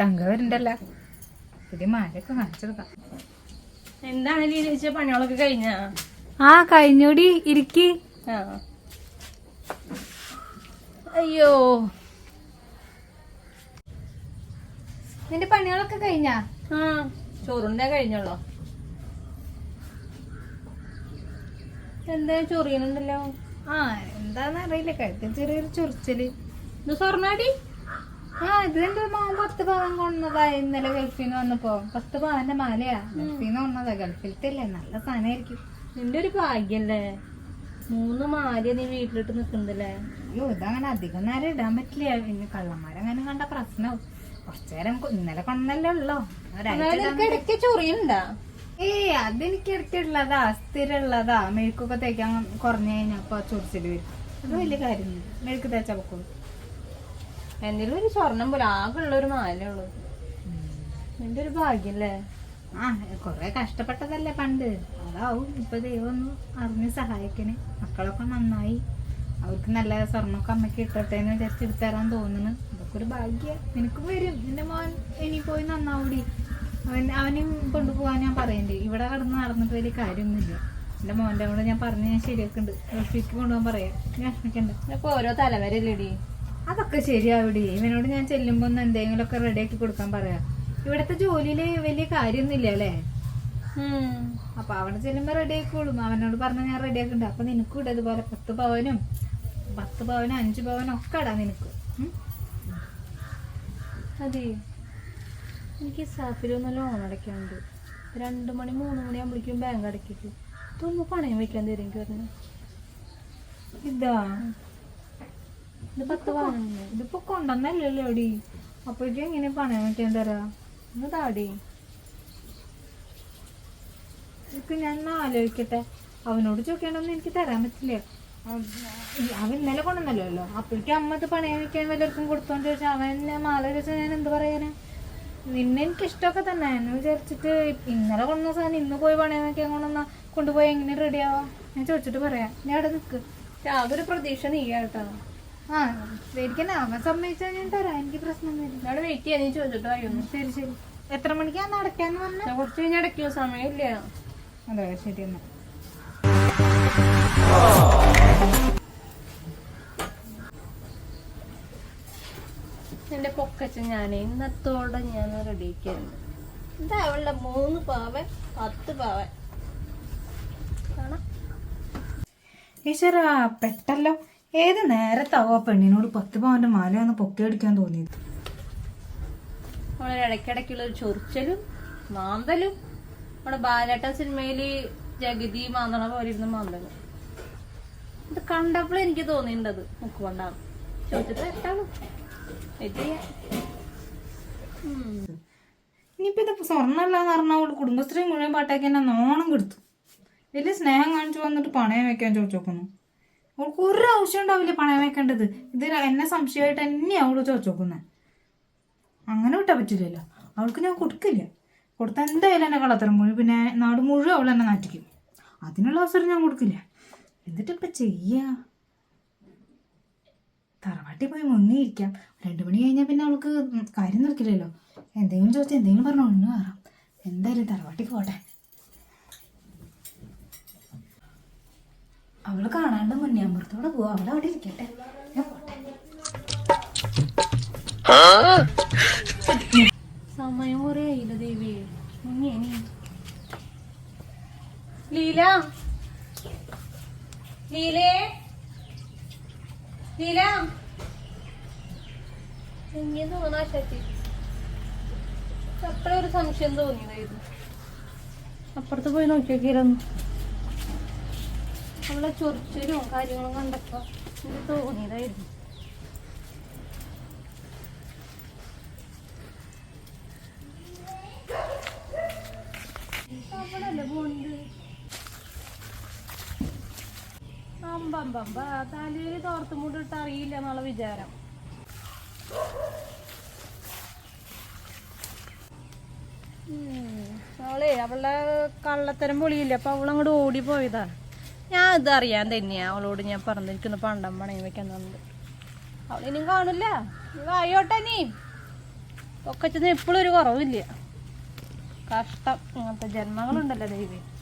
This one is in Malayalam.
തങ്ക വരണ്ടല്ല പുതിയ മാലയൊക്കെ കാണിച്ചെടുക്കാം. എന്താണ് ലീലിച്ച പണികളൊക്കെ കഴിഞ്ഞ? ആ കഴിഞ്ഞൂടി. ഇരിക്കി. അയ്യോ. നിന്റെ പണികളൊക്കെ കഴിഞ്ഞാ? ആ. ചോറുണ്ടേ കഴിഞ്ഞല്ലോ എന്താ ചൊറിയണുണ്ടല്ലോ? ആ എന്താന്ന് അറിയില്ല. കഴുത്തിൽ ചെറിയൊരു ചൊറിച്ചൽ. ഇത് സ്വർണാടി? ആ ഇത് എന്റെ മോൻ പത്ത് പവൻ കൊണ്ടതാ ഇന്നലെ ഗൾഫിൽ നിന്ന് വന്നപ്പോ. പത്ത് പവന്റെ മാലയാ. ഗൾഫിൽ നിന്ന് വന്നതാ ഗൾഫിലത്തെ നല്ല സാധനമായിരിക്കും. നിന്റെ ഒരു ഭാഗ്യല്ലേ? മൂന്ന് മാല നീ വീട്ടിലിട്ട് നിക്കുന്നില്ലേ അയ്യോ ഇതങ്ങനെ അധികം നേരം ഇടാൻ പറ്റില്ല. പിന്നെ കള്ളന്മാരങ്ങനെ കണ്ട പ്രശ്നവും. കുറച്ചേരം നേരം ഇന്നലെ കൊണ്ടല്ലേ ഉള്ളോ? ഇടയ്ക്ക് ചൊറിയുണ്ടാ? ഏയ് അതെനിക്ക് ഇടയ്ക്കുള്ളതാ. സ്ഥിരമുള്ളതാ. മെഴുക്കൊക്കെ തേക്കാൻ കുറഞ്ഞു കഴിഞ്ഞപ്പോ ചൊറിച്ചിൽ വരും. അത് വലിയ കാര്യം മെഴുക്ക് തേച്ചാ പൊക്കോളൂ. എന്തെങ്കിലും ഒരു സ്വർണം പോലെ ആകെയുള്ള ഒരു മാലേ ഉള്ളൂ. നിന്റെ ഒരു ഭാഗ്യല്ലേ? ആ കൊറേ കഷ്ടപ്പെട്ടതല്ലേ പണ്ട്. അതാവും ഇപ്പൊ ദൈവം ഒന്ന് അറിഞ്ഞ് സഹായിക്കണേ. മക്കളൊക്കെ നന്നായി. അവർക്ക് നല്ല സ്വർണമൊക്കെ അമ്മയ്ക്ക് ഇട്ടോട്ടെ എന്ന് വിചാരിച്ച് എടുത്തരാൻ തോന്നുന്നു അതൊക്കെ ഒരു ഭാഗ്യ. നിനക്ക് വരും. നിന്റെ മോൻ ഇനി പോയി നന്നാവൂടി. അവൻ അവനെയും കൊണ്ടുപോകാൻ ഞാൻ പറയണ്ടേ. ഇവിടെ കടന്ന് നടന്നിട്ട് വലിയ കാര്യമൊന്നുമില്ല. എന്റെ മോന്റെ കൂടെ ഞാൻ പറഞ്ഞ് ഞാൻ ശരിയാക്കുന്നുണ്ട് ഗൾഫിക്ക് കൊണ്ടുപോകാൻ പറയാം. ഞാൻ നിനക്ക് ഓരോ തലവരല്ലേടി? അതൊക്കെ ശരിയാവിടെ. ഇവനോട് ഞാൻ ചെല്ലുമ്പോൾ ഒന്ന് എന്തെങ്കിലുമൊക്കെ റെഡിയാക്കി കൊടുക്കാൻ പറയാം. ഇവിടത്തെ ജോലിയിൽ വലിയ കാര്യമൊന്നുമില്ല അല്ലേ? അപ്പൊ അവിടെ ചെല്ലുമ്പോ റെഡി ആയിക്കോളും. അവനോട് പറഞ്ഞ ഞാൻ റെഡി ആക്കണ്ട. അപ്പൊ നിനക്കും ഇട ഇതുപോലെ പത്ത് പവനും പത്ത് പവനും അഞ്ചു പവനും ഒക്കെ ഇടാ നിനക്ക്? അതെ. എനിക്ക് സാഫിലൊന്ന് ലോൺ അടയ്ക്കാനുണ്ട്. രണ്ട് മണി മൂന്ന് മണി ആകുമ്പോഴേക്കും ബാങ്ക് അടയ്ക്കിട്ട് ഇതൊന്ന് പണയം വെക്കാൻ തരും എനിക്ക് പറഞ്ഞു. ഇതാ. ഇത് പത്ത് പവനുണ്ട് ഇതിപ്പോ കൊണ്ടുവന്നല്ലോ എടി. അപ്പോഴേക്കും എങ്ങനെ പണയം വെക്കാൻ തരാ? ഒന്ന് താടി. ഇപ്പൊ ഞാൻ ആലോചിക്കട്ടെ. അവനോട് ചോദിക്കേണ്ടൊന്നും എനിക്ക് തരാൻ പറ്റില്ല. അവ- അവൻ ഇന്നലെ കൊണ്ടുവന്നല്ലോ. അപ്പോഴേക്കും അമ്മ ഇത് പണയം വെക്കാൻ വല്ലവർക്കും കൊടുത്തോണ്ട് ചോദിച്ചാൽ അവൻ എന്നെ മാല ചോദിച്ചാൽ ഞാൻ എന്ത് പറയാനാ? നിന്നെ എനിക്ക് ഇഷ്ടമൊക്കെ തന്നെ. എന്ന് വിചാരിച്ചിട്ട് ഇന്നലെ കൊണ്ടുവന്ന സാധനം ഇന്ന് പോയി പണയം വെക്കാൻ കൊണ്ടുവന്ന കൊണ്ടുപോയി എങ്ങനെ റെഡിയാവാ ഞാൻ ചോദിച്ചിട്ട് പറയാം. ഞാൻ അവിടെ നിൽക്ക് അതൊരു പ്രതീക്ഷ നീ ആ ശരിക്കും അവൻ സമ്മതിച്ചാൽ ഞാൻ തരാം. എനിക്ക് പ്രശ്നമൊന്നുമില്ല വെയിറ്റ് ചെയ്യാൻ നീ ചോദിച്ചിട്ട് ശരി ശരി. എത്ര മണിക്കാണ് നടക്കാന്ന് പറഞ്ഞ? ഞാൻ കുറച്ച് കഴിഞ്ഞാൽ അടയ്ക്കോ. സമയമില്ല. അതെ ശരി എന്നാ. എന്റെ പൊക്കച്ച ഞാൻ ഇന്നത്തോടെ ഞാൻ റെഡി ആക്കിയായിരുന്നു എന്താ അവളുടെ മൂന്ന് പാവൻ പത്ത് പാവൻ. കാണാം. ഈശ്വര പെട്ടല്ലോ. ഏത് നേരത്താവോ ആ പെണ്ണിനോട് പത്ത് പവന്റെ മാല ഒന്ന് പൊക്കിയടിക്കാൻ തോന്നിയത്? അവളെ ഇടയ്ക്കിടയ്ക്കുള്ള ഒരു ചൊറിച്ചലും മാന്തലും. നമ്മുടെ ബാലേട്ട സിനിമയിൽ ജഗതി മാന്തണ പോലെ ഇരുന്ന് മാന്തലും. ഇത് കണ്ടപ്പോൾ എനിക്ക് തോന്നിയിട്ടത് മുക്കുകൊണ്ടാണ്. ചെയ്യാം ഉം. ഇനിയിപ്പോ ഇത് സ്വർണമല്ലാന്ന് പറഞ്ഞാൽ അവൾ കുടുംബശ്രീ മുഴുവൻ പാട്ടാക്കി എന്നെ നോണം കൊടുത്തു. വലിയ സ്നേഹം കാണിച്ചു വന്നിട്ട് പണയം വെക്കാൻ ചോദിച്ചു നോക്കുന്നു അവൾക്ക് ഒരു ആവശ്യം ഉണ്ടാവില്ല പണയം വെക്കേണ്ടത്. ഇത് എന്നെ സംശയമായിട്ട് തന്നെ അവൾ ചോദിച്ചു നോക്കുന്നത് അങ്ങനെ വിട്ടാൻ പറ്റില്ലല്ലോ. അവൾക്ക് ഞാൻ കൊടുക്കില്ല. കൊടുത്ത എന്തായാലും എന്നെ കള്ളത്തരം മുഴുവൻ പിന്നെ നാട് മുഴുവൻ അവൾ എന്നെ നാറ്റിക്കും. അതിനുള്ള അവസരം ഞാൻ കൊടുക്കില്ല. എന്നിട്ട് ഇപ്പം ചെയ്യാ? തറവാട്ടിൽ പോയി മുങ്ങിയിരിക്കാം. രണ്ടു മണി കഴിഞ്ഞാൽ പിന്നെ അവൾക്ക് കാര്യം നടക്കില്ലല്ലോ. എന്തെങ്കിലും ചോദിച്ചാൽ എന്തെങ്കിലും പറഞ്ഞു ഒന്ന് കയറാം എന്തായാലും തറവാട്ടിൽ പോട്ടെ. അവൾ കാണാണ്ട് മുന്നിയാമ്പുറത്തോടെ പോവാ. അവളെ അവിടെ ഇരിക്കട്ടെ. ഞാൻ പോട്ടെ. സമയം കുറെ ആയില്ല ദേവി? മുന്നിയനി ലീല? ലീലേ? ലീല? എങ്ങനെ തോന്നാ ശശി അപ്പോഴൊരു സംശയം തോന്നിയതായിരുന്നു. അപ്പുറത്ത് പോയി നോക്കിയൊക്കെയായിരുന്നു അവളെ ചൊറിച്ചലും കാര്യങ്ങളും കണ്ടപ്പോ എനിക്ക് തോന്നിയതായിരുന്നു. അവിടല്ലേ പോണ്ട് അമ്പമ്പമ്പ തലയിൽ തോർത്തും മുട്ടിട്ട് അറിയില്ല എന്നുള്ള വിചാരം. അവളെ അവളുടെ കള്ളത്തരം പൊളിയില്ല? അപ്പൊ അവളങ്ങോട്ട് ഓടിപ്പോയതാ. ഞാൻ ഇത് അറിയാൻ തന്നെയാ. അവളോട് ഞാൻ പറഞ്ഞു പണ്ടം പണയം വെക്കാൻ തന്നത്. അവളിനും കാണില്ല. ആയോട്ടെ നീ. ഒക്കെ എപ്പോഴും ഒരു കുറവില്ല കഷ്ടം. അങ്ങനത്തെ ജന്മങ്ങളുണ്ടല്ലോ ദൈവം.